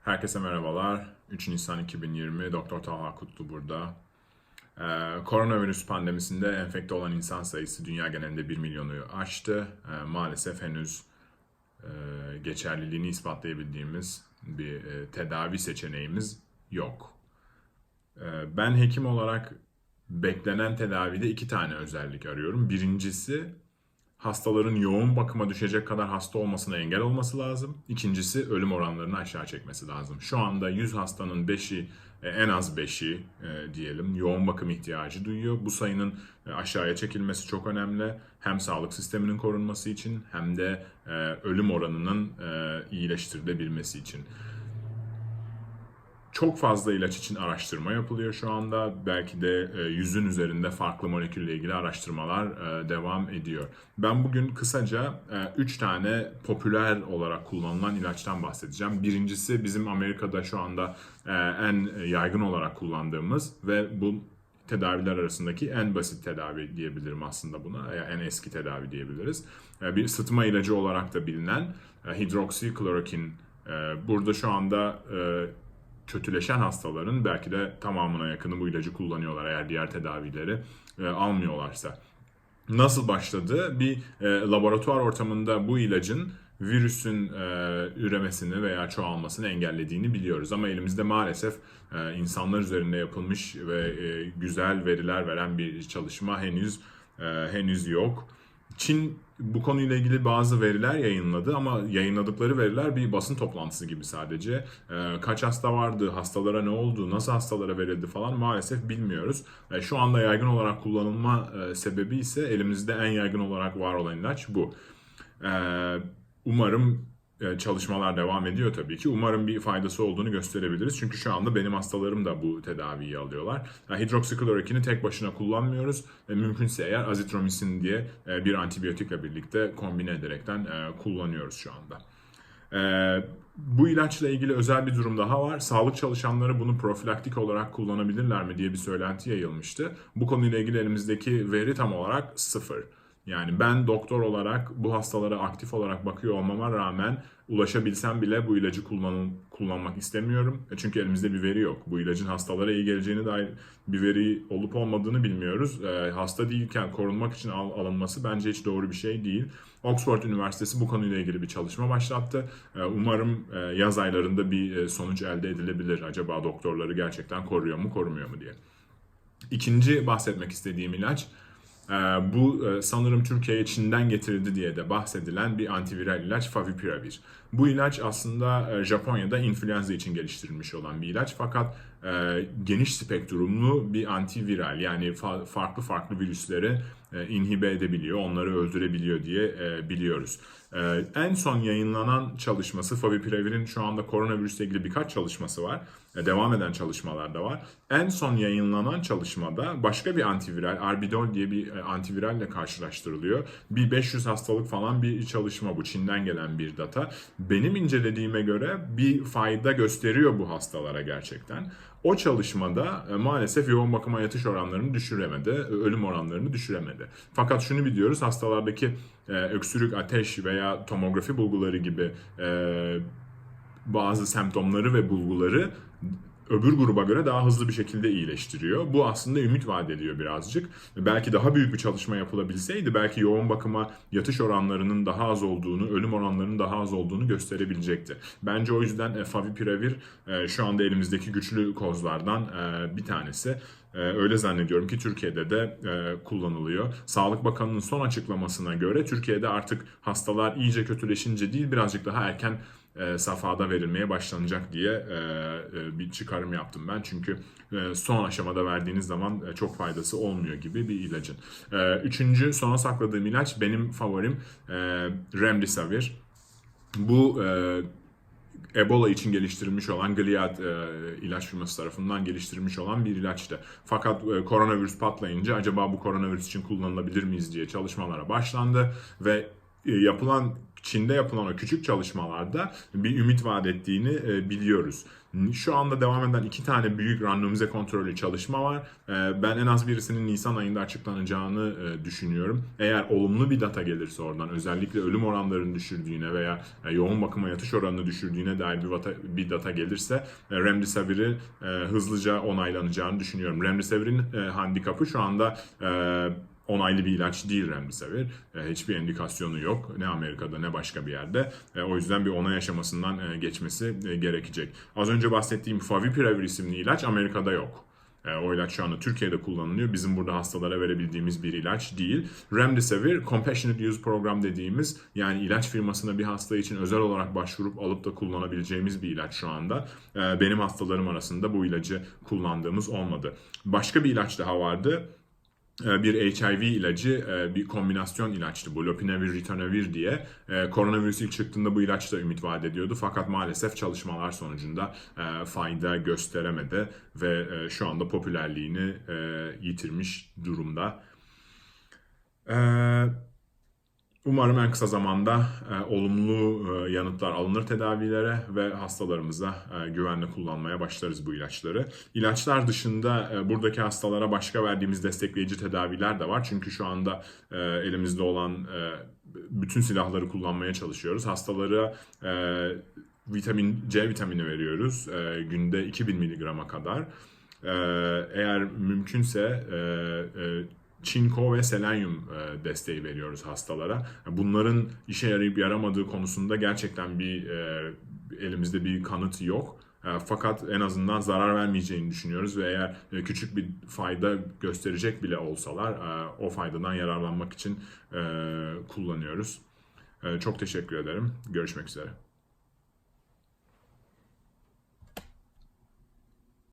Herkese merhabalar. 3 Nisan 2020 Doktor Talha Kutlu burada. Ee, koronavirüs pandemisinde enfekte olan insan sayısı dünya genelinde 1 milyonu aştı. Ee, maalesef henüz e, geçerliliğini ispatlayabildiğimiz bir e, tedavi seçeneğimiz yok. Ee, ben hekim olarak beklenen tedavide iki tane özellik arıyorum. Birincisi hastaların yoğun bakıma düşecek kadar hasta olmasına engel olması lazım. İkincisi ölüm oranlarını aşağı çekmesi lazım. Şu anda 100 hastanın 5'i e, en az 5'i e, diyelim yoğun bakım ihtiyacı duyuyor. Bu sayının e, aşağıya çekilmesi çok önemli. Hem sağlık sisteminin korunması için hem de e, ölüm oranının e, iyileştirilebilmesi için. Çok fazla ilaç için araştırma yapılıyor şu anda. Belki de e, yüzün üzerinde farklı molekülle ilgili araştırmalar e, devam ediyor. Ben bugün kısaca 3 tane popüler olarak kullanılan ilaçtan bahsedeceğim. Birincisi bizim Amerika'da şu anda e, en yaygın olarak kullandığımız ve bu tedaviler arasındaki en basit tedavi diyebilirim aslında buna. En eski tedavi diyebiliriz. E, Bir sıtma ilacı olarak da bilinen e, hidroksiklorokin. E, Burada şu anda e, kötüleşen hastaların belki de tamamına yakını bu ilacı kullanıyorlar eğer diğer tedavileri e, almıyorlarsa. Nasıl başladı? Bir e, laboratuvar ortamında bu ilacın virüsün e, üremesini veya çoğalmasını engellediğini biliyoruz. Ama elimizde maalesef e, insanlar üzerinde yapılmış ve e, güzel veriler veren bir çalışma henüz e, henüz yok. Çin bu konuyla ilgili bazı veriler yayınladı ama yayınladıkları veriler bir basın toplantısı gibi sadece. Ee, kaç hasta vardı, hastalara ne oldu, nasıl hastalara verildi falan maalesef bilmiyoruz. Ee, şu anda yaygın olarak kullanılma e, sebebi ise elimizde en yaygın olarak var olan ilaç bu. Ee, umarım çalışmalar devam ediyor tabii ki. Umarım bir faydası olduğunu gösterebiliriz. Çünkü şu anda benim hastalarım da bu tedaviyi alıyorlar. Hidroksiklorokini tek başına kullanmıyoruz. E, mümkünse eğer azitromisin diye e, bir antibiyotikle birlikte kombine ederekten e, kullanıyoruz şu anda. E, bu ilaçla ilgili özel bir durum daha var. Sağlık çalışanları bunu profilaktik olarak kullanabilirler mi diye bir söylenti yayılmıştı. Bu konuyla ilgili elimizdeki veri tam olarak sıfır. Yani ben doktor olarak bu hastalara aktif olarak bakıyor olmama rağmen ulaşabilsem bile bu ilacı kullanın, kullanmak istemiyorum. E Çünkü elimizde bir veri yok. Bu ilacın hastalara iyi geleceğini dair bir veri olup olmadığını bilmiyoruz. E, hasta değilken korunmak için al, alınması bence hiç doğru bir şey değil. Oxford Üniversitesi bu konuyla ilgili bir çalışma başlattı. E, umarım e, yaz aylarında bir e, sonuç elde edilebilir. Acaba doktorları gerçekten koruyor mu, korumuyor mu diye. İkinci bahsetmek istediğim ilaç bu e, sanırım Türkiye'ye Çin'den getirildi diye de bahsedilen bir antiviral ilaç Favipiravir. Bu ilaç aslında e, Japonya'da influenza için geliştirilmiş olan bir ilaç fakat e, geniş spektrumlu bir antiviral yani fa- farklı farklı virüsleri inhibe edebiliyor, onları öldürebiliyor diye biliyoruz. En son yayınlanan çalışması Favipiravir şu anda koronavirüsle ilgili birkaç çalışması var. E, devam eden çalışmalar da var. En son yayınlanan çalışmada başka bir antiviral, Arbidol diye bir e, antiviralle karşılaştırılıyor. Bir 500 hastalık falan bir çalışma bu. Çin'den gelen bir data. Benim incelediğime göre bir fayda gösteriyor bu hastalara gerçekten. O çalışmada e, maalesef yoğun bakıma yatış oranlarını düşüremedi, ölüm oranlarını düşüremedi. Fakat şunu biliyoruz, hastalardaki öksürük, ateş veya tomografi bulguları gibi bazı semptomları ve bulguları öbür gruba göre daha hızlı bir şekilde iyileştiriyor. Bu aslında ümit vaat ediyor birazcık. Belki daha büyük bir çalışma yapılabilseydi belki yoğun bakıma yatış oranlarının daha az olduğunu, ölüm oranlarının daha az olduğunu gösterebilecekti. Bence o yüzden e, Favipiravir e, şu anda elimizdeki güçlü kozlardan e, bir tanesi. Öyle zannediyorum ki Türkiye'de de kullanılıyor. Sağlık Bakanı'nın son açıklamasına göre Türkiye'de artık hastalar iyice kötüleşince değil birazcık daha erken e, safhada verilmeye başlanacak diye e, e, bir çıkarım yaptım ben. Çünkü e, son aşamada verdiğiniz zaman e, çok faydası olmuyor gibi bir ilacın. E, üçüncü sona sakladığım ilaç benim favorim e, Remdesivir. Bu e, Ebola için geliştirilmiş olan Gilead e, ilaç firması tarafından geliştirilmiş olan bir ilaçtı. Fakat e, koronavirüs patlayınca acaba bu koronavirüs için kullanılabilir miyiz diye çalışmalara başlandı ve e, yapılan Çin'de yapılan o küçük çalışmalarda bir ümit vaat ettiğini e, biliyoruz. Şu anda devam eden iki tane büyük randomize kontrollü çalışma var. E, Ben en az birisinin Nisan ayında açıklanacağını e, düşünüyorum. Eğer olumlu bir data gelirse oradan özellikle ölüm oranlarını düşürdüğüne veya yoğun bakıma yatış oranını düşürdüğüne dair bir data, bir data gelirse Remdesivir'i hızlıca onaylanacağını düşünüyorum. Remdesivir'in handikapı şu anda onaylı bir ilaç değil Remdesivir. E, hiçbir indikasyonu yok ne Amerika'da ne başka bir yerde. E, o yüzden bir onay aşamasından e, geçmesi e, gerekecek. Az önce bahsettiğim Favipiravir isimli ilaç Amerika'da yok. E, o ilaç şu anda Türkiye'de kullanılıyor. Bizim burada hastalara verebildiğimiz bir ilaç değil. Remdesivir Compassionate Use Program dediğimiz yani ilaç firmasına bir hasta için özel olarak başvurup alıp da kullanabileceğimiz bir ilaç şu anda. E, benim hastalarım arasında bu ilacı kullandığımız olmadı. Başka bir ilaç daha vardı bir HIV ilacı, e, bir kombinasyon ilaçtı bu. Lopinavir, ritonavir diye. E, Koronavirüs ilk çıktığında bu ilaç da ümit vaat ediyordu. Fakat maalesef çalışmalar sonucunda fayda gösteremedi ve şu anda popülerliğini yitirmiş durumda. Umarım en kısa zamanda e, olumlu e, yanıtlar alınır tedavilere ve hastalarımıza e, güvenle kullanmaya başlarız bu ilaçları. İlaçlar dışında e, buradaki hastalara başka verdiğimiz destekleyici tedaviler de var. Çünkü şu anda e, elimizde olan e, bütün silahları kullanmaya çalışıyoruz. Hastalara e, vitamin C vitamini veriyoruz e, günde 2000 miligrama kadar. E, eğer mümkünse e, e, çinko ve selenyum e, desteği veriyoruz hastalara. Bunların işe yarayıp yaramadığı konusunda gerçekten bir e, elimizde bir kanıt yok. E, Fakat en azından zarar vermeyeceğini düşünüyoruz ve eğer küçük bir fayda gösterecek bile olsalar o faydadan yararlanmak için kullanıyoruz. Çok teşekkür ederim. Görüşmek üzere.